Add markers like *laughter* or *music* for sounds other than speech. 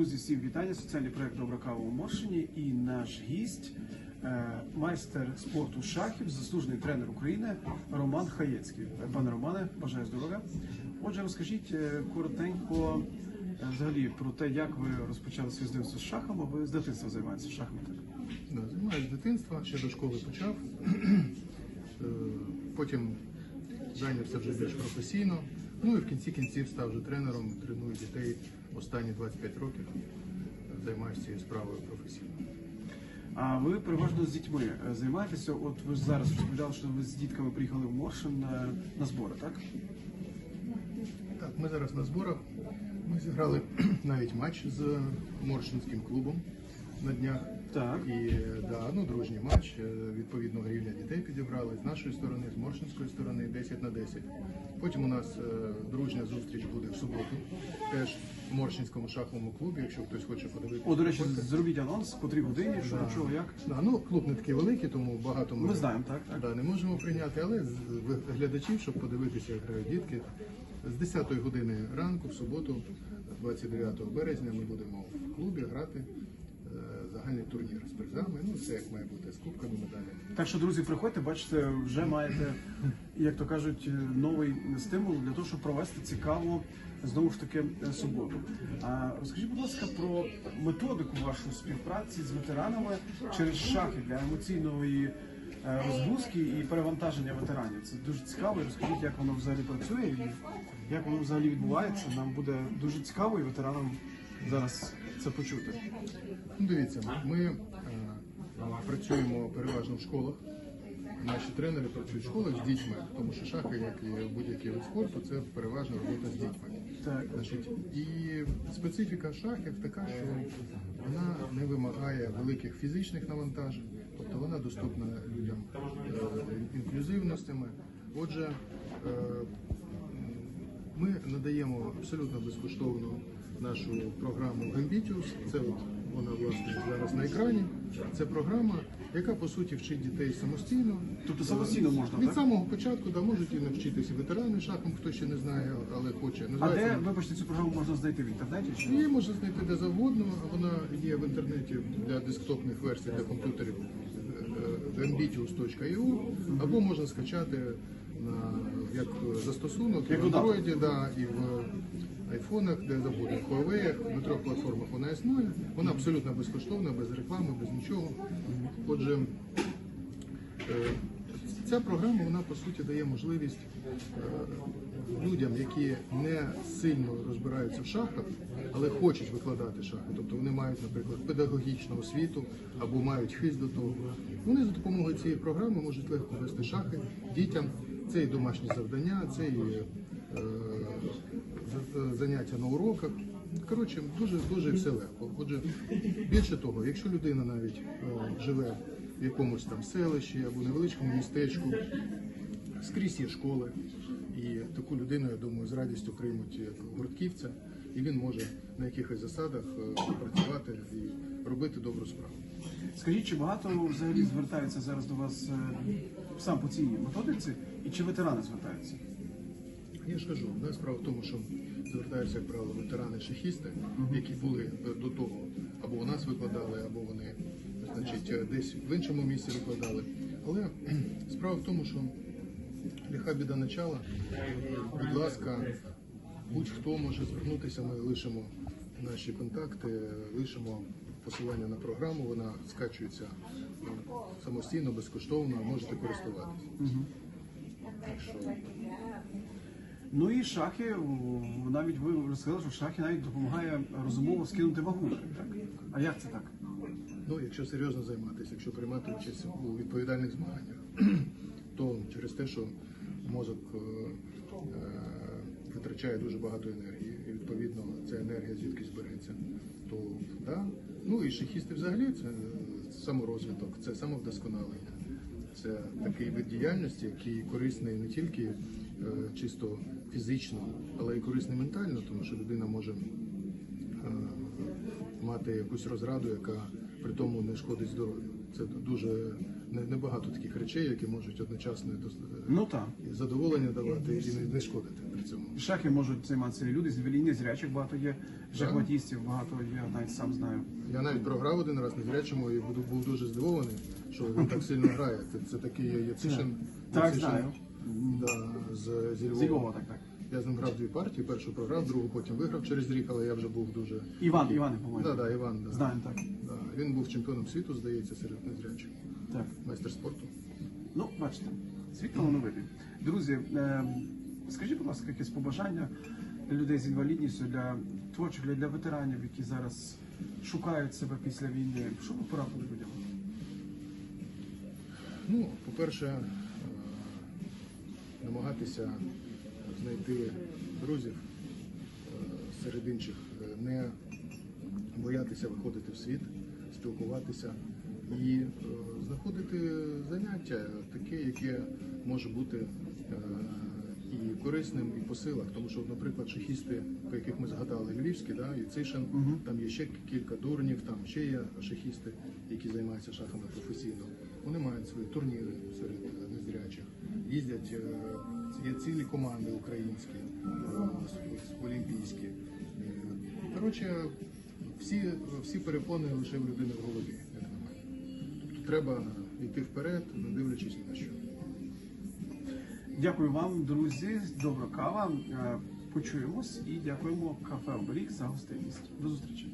Друзі, всім вітання. Соціальний проект Добра кава у Моршині і наш гість, е, майстер спорту шахів, заслужений тренер України Роман Хаєцький. Пане Романе, бажаю здоров'я. Отже, розкажіть е, коротенько е, взагалі про те, як ви розпочали своє знайомство з шахами. Ви з дитинства займаєтеся шахами. Да, займаюся з дитинства, ще до школи почав. *clears throat* Потім зайнявся вже більш професійно. Ну і в кінці кінців став вже тренером, треную дітей останні 25 років. Займаюся цією справою професійно. А ви переважно з дітьми е, займаєтеся? От ви ж зараз розповідали, що ви з дітками приїхали в Моршин е, на збори, так? Так, ми зараз на зборах. Ми зіграли *clears throat* навіть матч з Моршинським клубом на днях. Так. І да, ну, дружній матч. Е, Відповідного рівня дітей підібрали з нашої сторони, з Моршинської сторони 10 на 10. Потім у нас е, дружня зустріч буде в суботу, теж в Моршинському шаховому клубі, якщо хтось хоче подивитися. О, до речі, зробіть анонс, по три годині, що Да. чого, як. Да, ну, клуб не такий великий, тому багато ми, Ми знаємо, так, так. Да, не можемо прийняти, але з глядачів, щоб подивитися, як грають дітки. З 10 години ранку, в суботу, 29 березня, ми будемо в клубі грати загальний турнір з призами. Ну, все як має бути, з кубками, медалями. Так що, друзі, приходьте, бачите, вже маєте, як то кажуть, новий стимул для того, щоб провести цікаву знову ж таки суботу. А розкажіть, будь ласка, про методику вашої співпраці з ветеранами через шахи для емоційної е, розгрузки і перевантаження ветеранів. Це дуже цікаво. Розкажіть, як воно взагалі працює і як воно взагалі відбувається. Нам буде дуже цікаво і ветеранам зараз це почути. Ну, дивіться, ми е, працюємо переважно в школах. Наші тренери працюють в школах з дітьми, тому що шахи, як і будь-який вид спорту, це переважно робота з дітьми. Так. Значить, і специфіка шахів така, що вона не вимагає великих фізичних навантажень, тобто вона доступна людям е, інклюзивностями. Отже, е, ми надаємо абсолютно безкоштовно нашу програму Gambitius. Це от вона власне зараз на екрані. Це програма, яка по суті вчить дітей самостійно. Тобто самостійно можна, від так? самого початку, да можуть і навчитися ветерани шахом, хто ще не знає, але хоче. А де, вибачте, цю програму можна знайти в інтернеті? Чи? Її можна знайти де завгодно. Вона є в інтернеті для десктопних версій для комп'ютерів е, ambitious.eu або можна скачати на як застосунок і Як в додаток. Android, да, і в айфонах, де в Huawei, на трьох платформах вона існує. Вона абсолютно безкоштовна, без реклами, без нічого. Отже, Е, Ця програма вона по суті дає можливість е, людям, які не сильно розбираються в шахах, але хочуть викладати шахи. Тобто вони мають, наприклад, педагогічну освіту або мають хист до того. Вони за допомогою цієї програми можуть легко вести шахи дітям. Це і домашні завдання, це і е, заняття на уроках. Коротше, дуже дуже все легко. Отже, більше того, якщо людина навіть е, живе в якомусь там селищі або невеличкому містечку, скрізь є школи, і таку людину, я думаю, з радістю приймуть як гуртківця, і він може на якихось засадах е, працювати і робити добру справу. Скажіть, чи багато взагалі звертаються зараз до вас е, сам по цій методиці, і чи ветерани звертаються? Я ж кажу, да, справа в тому, що звертаються, як правило, ветерани-шахісти, які були е, до того, або у нас викладали, або вони значить, е, десь в іншому місці викладали. Але *clears throat* справа в тому, що лиха біда начала, будь ласка, будь-хто може звернутися, ми лишимо наші контакти, лишимо посилання на програму, вона скачується е, самостійно, безкоштовно, можете користуватися. Так що Ну і шахи, навіть ви розказали, що шахи навіть допомагає розумово скинути вагу. Так? А як це так? Ну, якщо серйозно займатися, якщо приймати участь у відповідальних змаганнях, *clears throat* то через те, що мозок е, е, витрачає дуже багато енергії, і відповідно ця енергія звідкись береться, то да. Ну і шахісти взагалі це саморозвиток, це самовдосконалення. Це такий вид діяльності, який корисний не тільки чисто фізично, але й корисний ментально, тому що людина може е, мати якусь розраду, яка при тому не шкодить здоров'ю. Це дуже не- небагато таких речей, які можуть одночасно і Ну задоволення давати і не, не шкодити при цьому. Шахи можуть займатися люди з зрячих багато є, шахматістів багато є, навіть сам знаю. Я навіть програв один раз на зрячому і був дуже здивований, що він так сильно грає. Це, це такий Яцишин, Так, знаю. Да, з, зі Львова. Зі Львова, так, так. Я з ним грав дві партії, першу програв, другу потім виграв через рік, але я вже був дуже. Іван, Іван, по-моєму. Да, да, Іван, да. Знаємо, так. Да. Він був чемпіоном світу, здається, серед незрячих. так. Майстер спорту. Ну, бачите, світ талановитий. Друзі, е, скажіть, будь ласка, якесь побажання для людей з інвалідністю, для творчих, для, для ветеранів, які зараз шукають себе після війни. Що ви порадили людям? Ну, по-перше, намагатися знайти друзів е, серед інших, е, не боятися виходити в світ, спілкуватися і е, знаходити заняття таке, яке може бути і корисним, і по силах. Тому що, наприклад, шахісти, по яких ми згадали, львівські, да, і Цишин, там є ще кілька дурнів, там ще є шахісти, які займаються шахами професійно. Вони мають свої турніри серед їздять, е, є цілі команди українські, е, олімпійські. Коротше, всі, всі перепони лише в людини в голові, як на. Тобто треба йти вперед, не дивлячись на що. Дякую вам, друзі. Добра кава. Е, Почуємось і дякуємо кафе Оберіг за гостинність. До зустрічі.